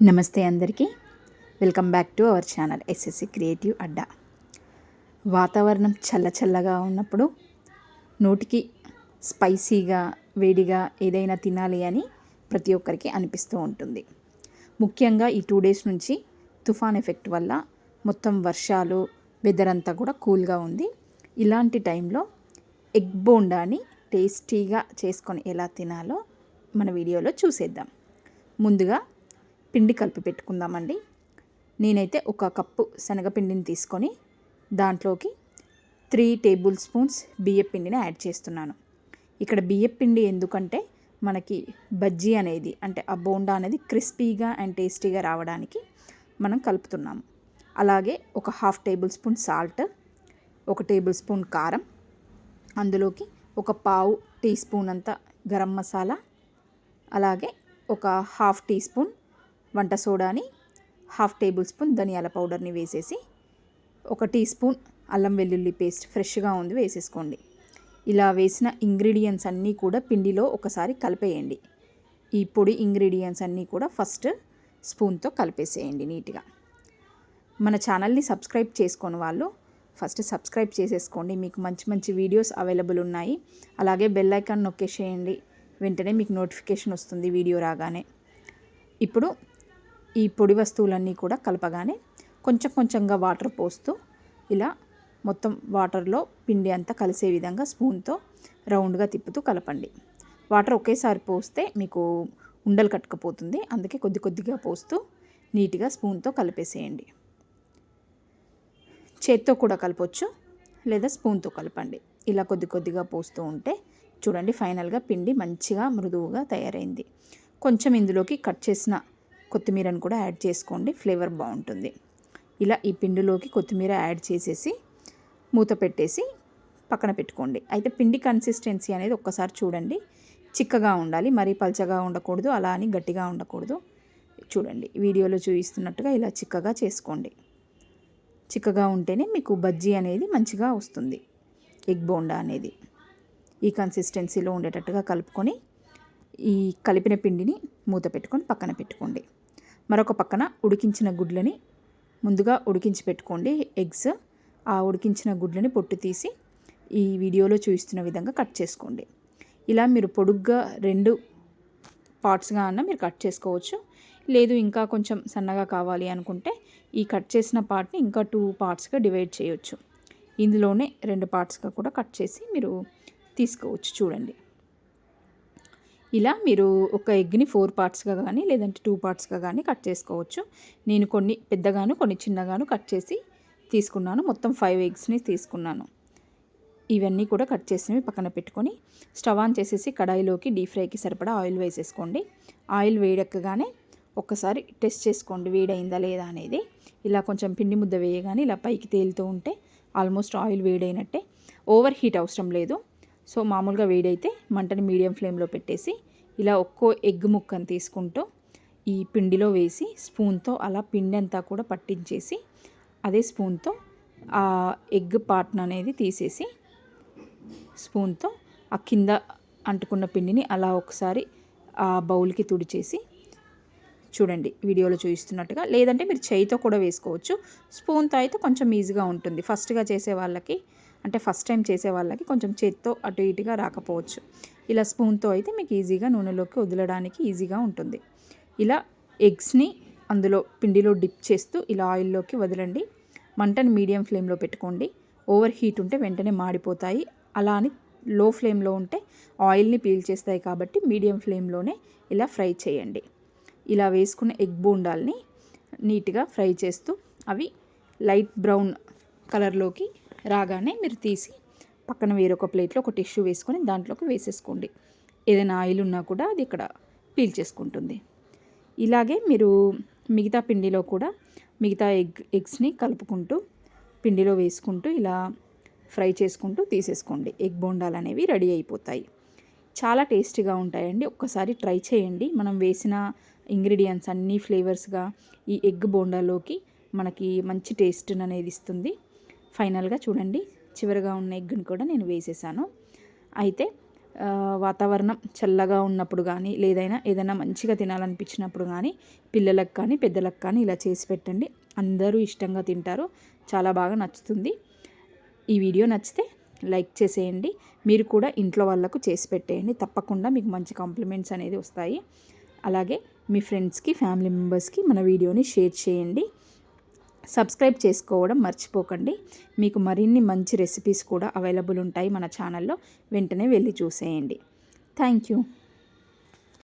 నమస్తే అందరికీ. Welcome back to our channel SSC Creative Adda. వాతావరణం చల్ల చల్లగా ఉన్నప్పుడు నోటికి స్పైసీగా వేడిగా ఏదైనా తినాలి అని ప్రతి ఒక్కరికి అనిపిస్తూ ఉంటుంది. ముఖ్యంగా ఈ టూ డేస్ నుంచి తుఫాన్ ఎఫెక్ట్ వల్ల మొత్తం వర్షాలు వెదర్ అంతా కూడా కూల్గా ఉంది. ఇలాంటి టైంలో ఎగ్ బోండాని టేస్టీగా చేసుకొని ఎలా తినాలో మన వీడియోలో చూసేద్దాం. ముందుగా పిండి కలిపి పెట్టుకుందామండి. నేనైతే ఒక కప్పు శనగపిండిని తీసుకొని దాంట్లోకి త్రీ టేబుల్ స్పూన్స్ బియ్యం పిండిని యాడ్ చేస్తున్నాను. ఇక్కడ బియ్యం పిండి ఎందుకంటే మనకి బజ్జీ అనేది అంటే ఆ బోండా అనేది క్రిస్పీగా అండ్ టేస్టీగా రావడానికి మనం కలుపుతున్నాము. అలాగే ఒక హాఫ్ టేబుల్ స్పూన్ సాల్ట్ ఒక టేబుల్ స్పూన్ కారం అందులోకి ఒక పావు టీ స్పూన్ అంత గరం మసాలా అలాగే ఒక హాఫ్ టీ స్పూన్ వంట సోడాని హాఫ్ టేబుల్ స్పూన్ ధనియాల పౌడర్ని వేసేసి ఒక టీ స్పూన్ అల్లం వెల్లుల్లి పేస్ట్ ఫ్రెష్గా ఉంది వేసేసుకోండి. ఇలా వేసిన ఇంగ్రీడియంట్స్ అన్నీ కూడా పిండిలో ఒకసారి కలిపేయండి. ఈ పొడి ఇంగ్రీడియంట్స్ అన్నీ కూడా ఫస్ట్ స్పూన్తో కలిపేసేయండి నీట్గా. మన ఛానల్ని సబ్స్క్రైబ్ చేసుకోని వాళ్ళు ఫస్ట్ సబ్స్క్రైబ్ చేసేసుకోండి. మీకు మంచి మంచి వీడియోస్ అవైలబుల్ ఉన్నాయి. అలాగే బెల్ ఐకాన్ నొక్కేసేయండి. వెంటనే మీకు నోటిఫికేషన్ వస్తుంది వీడియో రాగానే. ఇప్పుడు ఈ పొడి వస్తువులన్నీ కూడా కలపగానే కొంచెం కొంచెంగా వాటర్ పోస్తూ ఇలా మొత్తం వాటర్లో పిండి అంతా కలిసే విధంగా స్పూన్తో రౌండ్గా తిప్పుతూ కలపండి. వాటర్ ఒకేసారి పోస్తే మీకు ఉండలు కట్టుకపోతుంది. అందుకే కొద్ది కొద్దిగా పోస్తూ నీట్గా స్పూన్తో కలిపేసేయండి. చేత్తో కూడా కలపొచ్చు లేదా స్పూన్తో కలపండి. ఇలా కొద్ది కొద్దిగా పోస్తూ ఉంటే చూడండి ఫైనల్గా పిండి మంచిగా మృదువుగా తయారైంది. కొంచెం ఇందులోకి కట్ చేసిన కొత్తిమీరను కూడా యాడ్ చేసుకోండి ఫ్లేవర్ బాగుంటుంది. ఇలా ఈ పిండిలోకి కొత్తిమీర యాడ్ చేసేసి మూత పెట్టేసి పక్కన పెట్టుకోండి. అయితే పిండి కన్సిస్టెన్సీ అనేది ఒక్కసారి చూడండి. చిక్కగా ఉండాలి మరీ పల్చగా ఉండకూడదు అలా అని గట్టిగా ఉండకూడదు. చూడండి వీడియోలో చూపిస్తున్నట్టుగా ఇలా చిక్కగా చేసుకోండి. చిక్కగా ఉంటేనే మీకు బజ్జీ అనేది మంచిగా వస్తుంది. ఎగ్ బోండా అనేది. ఈ కన్సిస్టెన్సీలో ఉండేటట్టుగా కలుపుకొని ఈ కలిపిన పిండిని మూత పెట్టుకొని పక్కన పెట్టుకోండి. మరొక పక్కన ఉడికించిన గుడ్లని ముందుగా ఉడికించి పెట్టుకోండి. ఎగ్స్ ఆ ఉడికించిన గుడ్లని పొట్టు తీసి ఈ వీడియోలో చూపిస్తున్న విధంగా కట్ చేసుకోండి. ఇలా మీరు పొడుగ్గా రెండు పార్ట్స్గా అన్న మీరు కట్ చేసుకోవచ్చు. లేదు ఇంకా కొంచెం సన్నగా కావాలి అనుకుంటే ఈ కట్ చేసిన పార్ట్ని ఇంకా టూ పార్ట్స్గా డివైడ్ చేయొచ్చు. ఇందులోనే రెండు పార్ట్స్గా కూడా కట్ చేసి మీరు తీసుకోవచ్చు చూడండి. ఇలా మీరు ఒక ఎగ్ని ఫోర్ పార్ట్స్గా కానీ లేదంటే టూ పార్ట్స్గా కానీ కట్ చేసుకోవచ్చు. నేను కొన్ని పెద్దగాను కొన్ని చిన్నగాను కట్ చేసి తీసుకున్నాను. మొత్తం ఫైవ్ ఎగ్స్ని తీసుకున్నాను. ఇవన్నీ కూడా కట్ చేసినవి పక్కన పెట్టుకొని స్టవ్ ఆన్ చేసేసి కడాయిలోకి డీప్ ఫ్రైకి సరిపడా ఆయిల్ వేసేసుకోండి. ఆయిల్ వేడెక్కగానే ఒక్కసారి టెస్ట్ చేసుకోండి వేడైందా లేదా అనేది. ఇలా కొంచెం పిండి ముద్ద వేయగానే ఇలా పైకి తేలుతూ ఉంటే ఆల్మోస్ట్ ఆయిల్ వేడైనట్టే. ఓవర్ హీట్ అవసరం లేదు. సో మామూలుగా వేడైతే మంటని మీడియం ఫ్లేమ్లో పెట్టేసి ఇలా ఒక్కో ఎగ్ ముక్కను తీసుకుంటూ ఈ పిండిలో వేసి స్పూన్తో అలా పిండి అంతా కూడా పట్టించేసి అదే స్పూన్తో ఆ ఎగ్ పార్ట్న్ అనేది తీసేసి స్పూన్తో ఆ కింద అంటుకున్న పిండిని అలా ఒకసారి ఆ బౌల్కి తుడిచేసి చూడండి వీడియోలో చూపిస్తున్నట్టుగా. లేదంటే మీరు చేయితో కూడా వేసుకోవచ్చు. స్పూన్తో అయితే కొంచెం ఈజీగా ఉంటుంది. ఫస్ట్గా చేసే వాళ్ళకి అంటే ఫస్ట్ టైం చేసే వాళ్ళకి కొంచెం చేత్తో అటు ఇటుగా రాకపోవచ్చు. ఇలా స్పూన్తో అయితే మీకు ఈజీగా నూనెలోకి వదలడానికి ఈజీగా ఉంటుంది. ఇలా ఎగ్స్ని అందులో పిండిలో డిప్ చేస్తూ ఇలా ఆయిల్లోకి వదలండి. మంటను మీడియం ఫ్లేమ్లో పెట్టుకోండి. ఓవర్ హీట్ ఉంటే వెంటనే మాడిపోతాయి. అలా అని లో ఫ్లేమ్లో ఉంటే ఆయిల్ని పీల్చేస్తాయి కాబట్టి మీడియం ఫ్లేమ్లోనే ఇలా ఫ్రై చేయండి. ఇలా వేసుకున్న ఎగ్ బోండాల్ని నీట్గా ఫ్రై చేస్తూ అవి లైట్ బ్రౌన్ కలర్లోకి రాగానే మీరు తీసి పక్కన వేరొక ప్లేట్లో ఒక టిష్యూ వేసుకొని దాంట్లోకి వేసేసుకోండి. ఏదైనా ఆయిల్ ఉన్నా కూడా అది ఇక్కడ పీల్ చేసుకుంటుంది. ఇలాగే మీరు మిగతా పిండిలో కూడా మిగతా ఎగ్ ఎగ్స్ని కలుపుకుంటూ పిండిలో వేసుకుంటూ ఇలా ఫ్రై చేసుకుంటూ తీసేసుకోండి. ఎగ్ బోండాలు అనేవి రెడీ అయిపోతాయి. చాలా టేస్టీగా ఉంటాయండి. ఒక్కసారి ట్రై చేయండి. మనం వేసిన ఇంగ్రీడియంట్స్ అన్నీ ఫ్లేవర్స్గా ఈ ఎగ్ బోండాలోకి మనకి మంచి టేస్ట్ అనేది ఇస్తుంది. ఫైనల్గా చూడండి చివరిగా ఉన్న ఎగ్ని కూడా నేను వేసేసాను. అయితే వాతావరణం చల్లగా ఉన్నప్పుడు కానీ లేదైనా ఏదైనా మంచిగా తినాలనిపించినప్పుడు కానీ పిల్లలకు కానీ పెద్దలకు కానీ ఇలా చేసి పెట్టండి. అందరూ ఇష్టంగా తింటారు. చాలా బాగా నచ్చుతుంది. ఈ వీడియో నచ్చితే లైక్ చేసేయండి. మీరు కూడా ఇంట్లో వాళ్ళకు చేసి పెట్టేయండి. తప్పకుండా మీకు మంచి కాంప్లిమెంట్స్ అనేది వస్తాయి. అలాగే మీ ఫ్రెండ్స్కి ఫ్యామిలీ మెంబర్స్కి మన వీడియోని షేర్ చేయండి. సబ్స్క్రైబ్ చేసుకోవడం మర్చిపోకండి. మీకు మరిన్ని మంచి రెసిపీస్ కూడా అవైలబుల్ ఉంటాయి మన ఛానల్లో వెంటనే వెళ్ళి చూసేయండి. Thank you